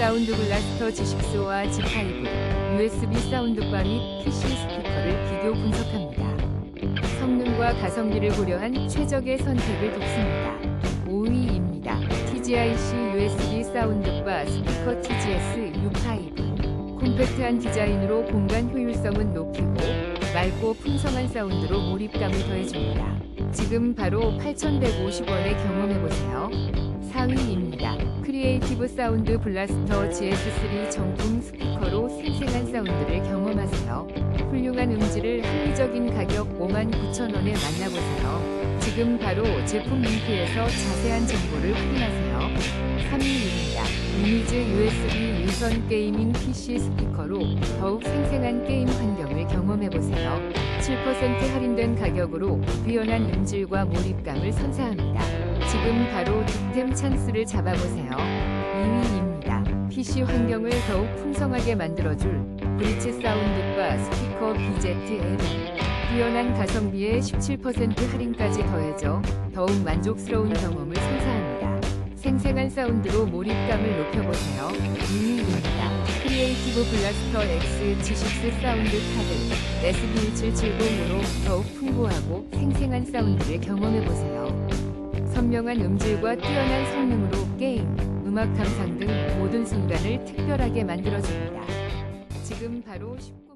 사운드 블라스터 G6와 G5, USB 사운드바 및 PC 스피커를 비교 분석합니다. 성능과 가성비를 고려한 최적의 선택을 돕습니다. 5위입니다. TGIC USB 사운드바 스피커 TGS U5 콤팩트한 디자인으로 공간 효율성은 높이고 맑고 풍성한 사운드로 몰입감을 더해줍니다. 지금 바로 8,150원에 경험해보세요. 4위입니다. 크리에이티브 사운드 블라스터 GS3 정품 스피커로 생생한 사운드를 경험하세요. 훌륭한 음질을 합리적인 가격 59,000원에 만나보세요. 지금 바로 제품 링크에서 자세한 정보를 확인하세요. 3위입니다. 이미즈 USB 유선 게이밍 PC 스피커로 더욱 생생한 게임 환경을 경험해보세요. 7% 할인된 가격으로 뛰어난 음질과 몰입감을 선사합니다. 지금 바로 득템 찬스를 잡아보세요. 2위입니다. PC 환경을 더욱 풍성하게 만들어줄 브리츠 사운드바 스피커 BZ-L 뛰어난 가성비에 17% 할인까지 더해져 더욱 만족스러운 경험을 선사합니다. 생생한 사운드로 몰입감을 높여보세요. 2위입니다. 크리에이티브 블라스터 X G6 사운드 카드 SB1770으로 더욱 풍부하고 생생한 사운드를 경험해보세요. 선명한 음질과 뛰어난 성능으로 게임, 음악 감상 등 모든 순간을 특별하게 만들어줍니다. 지금 바로 쉽고